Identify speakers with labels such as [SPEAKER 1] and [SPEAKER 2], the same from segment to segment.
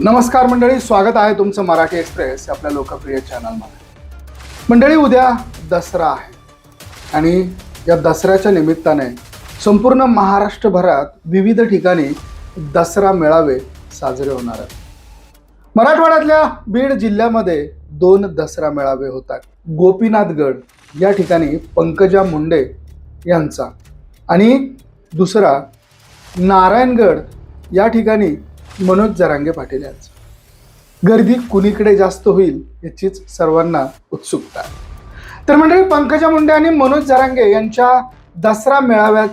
[SPEAKER 1] नमस्कार मंडळी स्वागत आहे तुमचं मराठी एक्सप्रेस आपल्या लोकप्रिय चॅनलमध्ये. मंडळी उद्या दसरा आहे. आणि या दसऱ्याच्या निमित्ताने संपूर्ण महाराष्ट्रभरात विविध ठिकाणी दसरा मेळावे साजरे होणार आहेत. मराठवाड्यातल्या बीड जिल्ह्यामध्ये दोन दसरा मेळावे होतात गोपीनाथगड या ठिकाणी पंकजा मुंडे यांचा आणि दुसरा नारायणगड या ठिकाणी मनोज जरांगे पाटील यांचं. गर्दी कुणीकडे जास्त होईल याचीच सर्वांना उत्सुकता. तर मंडळी पंकजा मुंडे आणि मनोज जरांगे यांच्या दसरा मेळाव्यात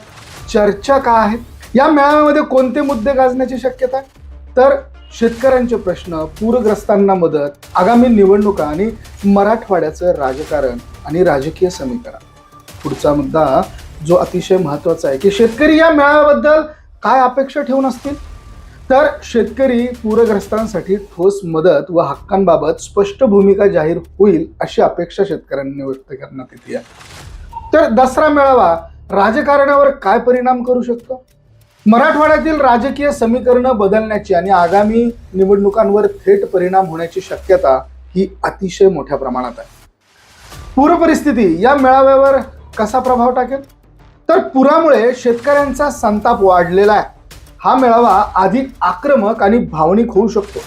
[SPEAKER 1] चर्चा का आहेत? या मेळाव्यामध्ये कोणते मुद्दे गाजण्याची शक्यता तर शेतकऱ्यांचे प्रश्न पूरग्रस्तांना मदत आगामी निवडणुका आणि मराठवाड्याचं राजकारण आणि राजकीय समीकरण. पुढचा मुद्दा जो अतिशय महत्त्वाचा आहे की शेतकरी या मेळाव्याबद्दल काय अपेक्षा ठेवून असतील? तर शेतकरी पूरग्रस्तांसाठी ठोस मदत व हक्कांबाबत स्पष्ट भूमिका जाहीर होईल अशी अपेक्षा शेतकऱ्यांनी व्यक्त करण्यात येते. आहे तर दसरा मेळावा राजकारणावर काय परिणाम करू शकतो? मराठवाड्यातील राजकीय समीकरणं बदलण्याची आणि आगामी निवडणुकांवर थेट परिणाम होण्याची शक्यता ही अतिशय मोठ्या प्रमाणात आहे. पूरपरिस्थिती या मेळाव्यावर कसा प्रभाव टाकेल? तर पुरामुळे शेतकऱ्यांचा संताप वाढलेला आहे. हा मेळावा अधिक आक्रमक आणि भावनिक होऊ शकतो.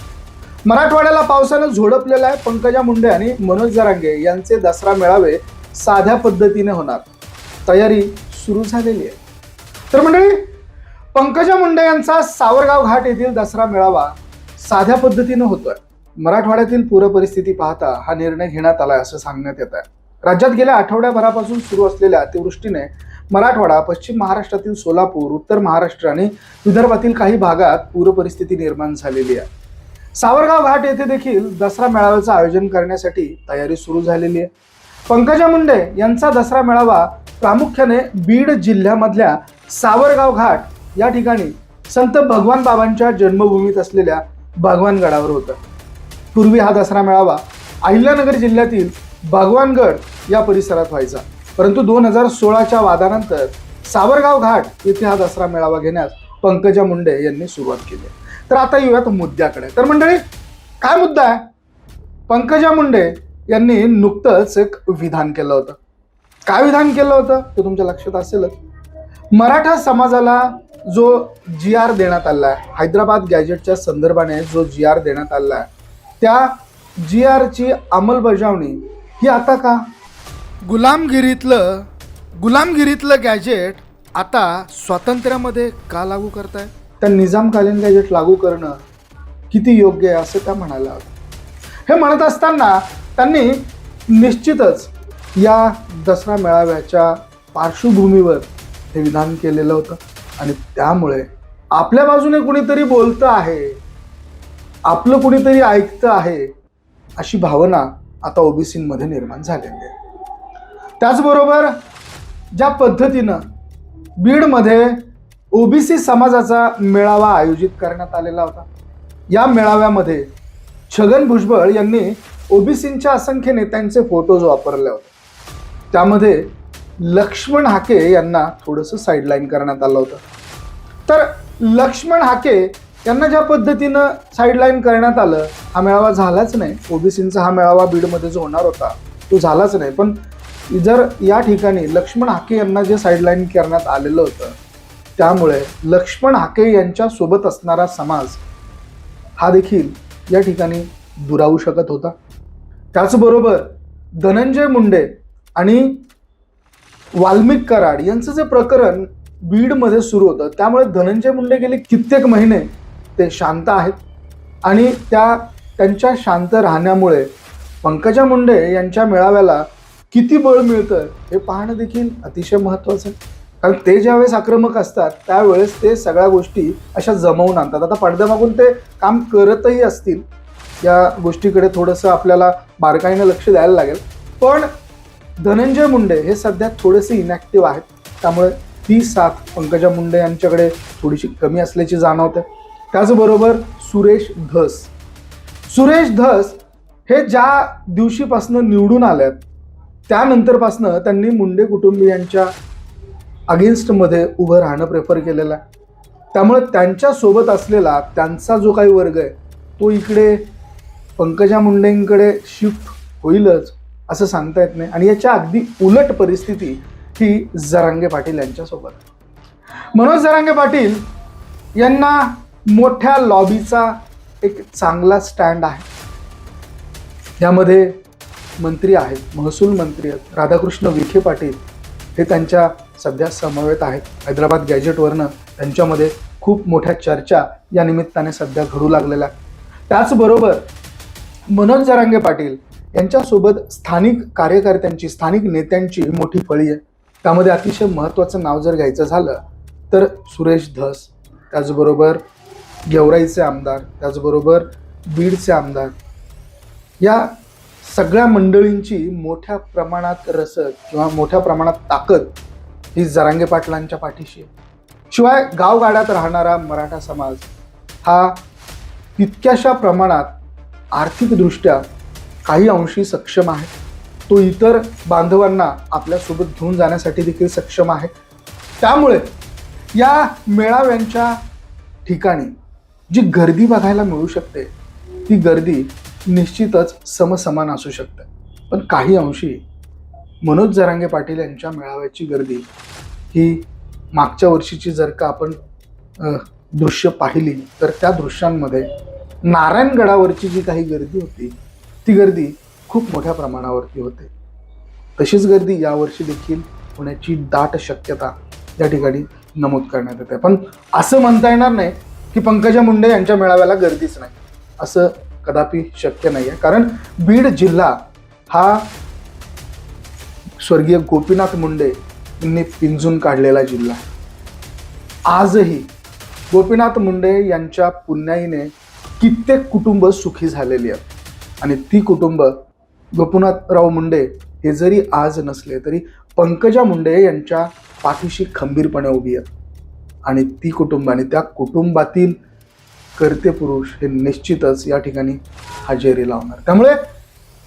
[SPEAKER 1] मराठवाड्याला पावसानं झोडपलेला आहे पंकजा मुंडे आणि मनोज जरांगे यांचे दसरा मेळावे साध्या पद्धतीने होणार. तयारी सुरू झालेली आहे. तर मंडळी पंकजा मुंडे यांचा सावरगाव घाट येथील दसरा मेळावा साध्या पद्धतीनं होतोय. मराठवाड्यातील पूरपरिस्थिती पाहता हा निर्णय घेण्यात आलाय असं सांगण्यात येत आहे राज्यात गेल्या आठवड्याभरापासून सुरू असलेल्या अतिवृष्टीने मराठवाडा पश्चिम महाराष्ट्रातील सोलापूर उत्तर महाराष्ट्र आणि विदर्भातील काही भागात पूरपरिस्थिती निर्माण झालेली आहे. सावरगाव घाट येथे देखील दसरा मेळाव्याचं आयोजन करण्यासाठी तयारी सुरू झालेली आहे. पंकजा मुंडे यांचा दसरा मेळावा प्रामुख्याने बीड जिल्ह्यामधल्या सावरगाव घाट या ठिकाणी संत भगवान बाबांच्या जन्मभूमीत असलेल्या भगवानगडावर होता. पूर्वी हा दसरा मेळावा अहिल्यानगर जिल्ह्यातील भगवानगड या परिसरात व्हायचा. परंतु दोन हजार सोळाच्या वादानंतर सावरगाव घाट येथे हा दसरा मेळावा घेण्यास पंकजा मुंडे यांनी सुरुवात केली. तर आता येऊयात मुद्द्याकडे. तर मंडळी काय मुद्दा आहे? पंकजा मुंडे यांनी नुकतंच एक विधान केलं होतं. काय विधान केलं होतं? ते तुमच्या लक्षात असेलच. मराठा समाजाला जो जी आर देण्यात आला आहे हैदराबाद गॅजेटच्या संदर्भाने जो जी आर देण्यात आला आहे त्या जी आरची अंमलबजावणी ही आता का? गुलामगिरीतलं गुलामगिरीतलं गॅजेट आता स्वातंत्र्यामध्ये का लागू करताय? त्या निजामकालीन गॅजेट लागू करणं किती योग्य आहे असं त्या म्हणायला हवं हे म्हणत असताना त्यांनी निश्चितच या दसरा मेळाव्याच्या पार्श्वभूमीवर हे विधान केलेलं होतं. आणि त्यामुळे आपल्या बाजूने कुणीतरी बोलतं आहे आपलं कुणीतरी ऐकतं आहे अशी भावना आता ओबीसीमध्ये निर्माण झालेली आहे. त्याचबरोबर ज्या पद्धतीनं बीडमध्ये ओबीसी समाजाचा मेळावा आयोजित करण्यात आलेला होता. या मेळाव्यामध्ये छगन भुजबळ यांनी ओबीसींच्या असंख्य नेत्यांचे फोटोज वापरले होते. त्यामध्ये लक्ष्मण हाके यांना थोडंसं साईडलाईन करण्यात आलं होतं. तर लक्ष्मण हाके यांना ज्या पद्धतीनं साईडलाईन करण्यात आलं हा मेळावा झालाच नाही. ओबीसींचा हा मेळावा बीडमध्ये जो होणार होता. तो झालाच नाही. पण जर या ठिकाणी लक्ष्मण हाके यांना जे साईडलाईन करण्यात आलेलं होतं त्यामुळे लक्ष्मण हाके यांच्या सोबत असणारा समाज हा देखील या ठिकाणी दुरावू शकत होता. त्याचबरोबर धनंजय मुंडे आणि वाल्मिक कराड यांचं जे प्रकरण बीडमध्ये सुरू होतं त्यामुळे धनंजय मुंडे गेले कित्येक महिने ते शांत आहेत. आणि त्या त्यांच्या शांत राहण्यामुळे पंकजा मुंडे यांच्या मेळाव्याला किती बळ मिळतं हे पाहणं देखील अतिशय महत्त्वाचं आहे. कारण ते ज्यावेळेस आक्रमक असतात त्यावेळेस ते सगळ्या गोष्टी अशा जमवून आणतात. आता पडद्यामागून ते काम करतही असतील या गोष्टीकडे थोडंसं आपल्याला बारकाईनं लक्ष द्यायला लागेल. पण धनंजय मुंडे हे सध्या थोडेसे इनॅक्टिव्ह आहेत. त्यामुळे ती साथ पंकजा मुंडे यांच्याकडे थोडीशी कमी असल्याची जाणवते त्याचबरोबर सुरेश धस. सुरेश धस हे ज्या दिवशीपासनं निवडून आल्यात त्यानंतरपासनं त्यांनी मुंडे कुटुंबियांच्या अगेन्स्टमध्ये उभं राहणं प्रेफर केलेलं आहे. त्यामुळे त्यांच्यासोबत असलेला त्यांचा जो काही वर्ग आहे तो इकडे पंकजा मुंडेंकडे शिफ्ट होईलच असं सांगता येत नाही. आणि याच्या अगदी उलट परिस्थिती ही जरांगे पाटील यांच्यासोबत मनोज जरांगे पाटील यांना मोठ्या लॉबीचा एक चांगला स्टँड आहे. यामध्ये मंत्री आहेत महसूल मंत्री आहेत राधाकृष्ण विखे पाटील हे त्यांच्या सध्या समवेत आहेत. हैदराबाद गॅजेटवरनं त्यांच्यामध्ये खूप मोठ्या चर्चा या निमित्ताने सध्या घडू लागलेल्या आहेत. त्याचबरोबर मनोज जरांगे पाटील यांच्यासोबत स्थानिक कार्यकर्त्यांची स्थानिक नेत्यांची मोठी फळी आहे. त्यामध्ये अतिशय महत्त्वाचं नाव जर घ्यायचं झालं तर सुरेश धस त्याचबरोबर गेवराईचे आमदार त्याचबरोबर बीडचे आमदार या सगळ्या मंडळींची मोठ्या प्रमाणात रसद किंवा मोठ्या प्रमाणात ताकद ही जरांगे पाटलांच्या पाठीशी आहे. शिवाय गावगाड्यात राहणारा मराठा समाज हा तितक्याशा प्रमाणात आर्थिकदृष्ट्या काही अंशी सक्षम आहे. तो इतर बांधवांना आपल्यासोबत घेऊन जाण्यासाठी देखील सक्षम आहे. त्यामुळे या मेळाव्यांच्या ठिकाणी जी गर्दी बघायला मिळू शकते ती गर्दी निश्चितच समसमान असू शकतं. पण काही अंशी मनोज जरांगे पाटील यांच्या मेळाव्याची गर्दी ही मागच्या वर्षीची जर का आपण दृश्य पाहिली तर त्या दृश्यांमध्ये नारायणगडावरची जी काही गर्दी होती ती गर्दी खूप मोठ्या प्रमाणावरती होते. तशीच गर्दी यावर्षी देखील होण्याची दाट शक्यता या ठिकाणी नमूद करण्यात येते. पण असं म्हणता येणार नाही की पंकजा मुंडे यांच्या मेळाव्याला गर्दीच नाही. असं कदापि शक्य नाही आहे कारण बीड जिल्हा हा स्वर्गीय गोपीनाथ मुंडे यांनी पिंजून काढलेला जिल्हा आजही गोपीनाथ मुंडे यांच्या पुण्याईने कित्येक कुटुंब सुखी झालेली आहेत. आणि ती कुटुंब गोपीनाथराव मुंडे हे जरी आज नसले तरी पंकजा मुंडे यांच्या पाठीशी खंबीरपणे उभी आहेत. आणि ती कुटुंब आणि त्या कुटुंबातील करते पुरुष हे निश्चितच या ठिकाणी हजेरी लावणार. त्यामुळे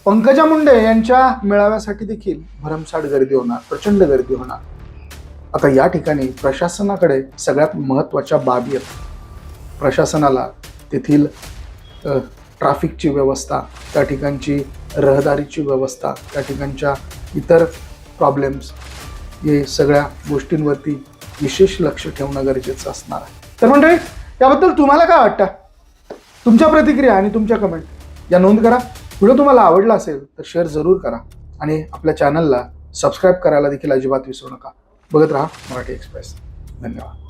[SPEAKER 1] पंकजा मुंडे यांच्या मेळाव्यासाठी देखील भरमसाठ गर्दी होणार प्रचंड गर्दी होणार. आता या ठिकाणी प्रशासनाकडे सगळ्यात महत्त्वाच्या बाबी आहेत. प्रशासनाला तेथील ट्राफिकची ट्रॅफिकची व्यवस्था त्या ठिकाणची रहदारीची व्यवस्था त्या ठिकाणच्या इतर प्रॉब्लेम्स हे सगळ्या गोष्टींवरती विशेष लक्ष ठेवणं गरजेचं असणार आहे. तर मंडळी त्याबद्दल तुम्हाला काय वाटतं? तुमच्या प्रतिक्रिया आणि तुमच्या कमेंट या नोंद करा. व्हिडिओ तुम्हाला आवडला असेल तर शेअर जरूर करा आणि आपल्या चॅनलला सबस्क्राईब करायला देखील अजिबात विसरू नका. बघत राहा मराठी एक्सप्रेस धन्यवाद.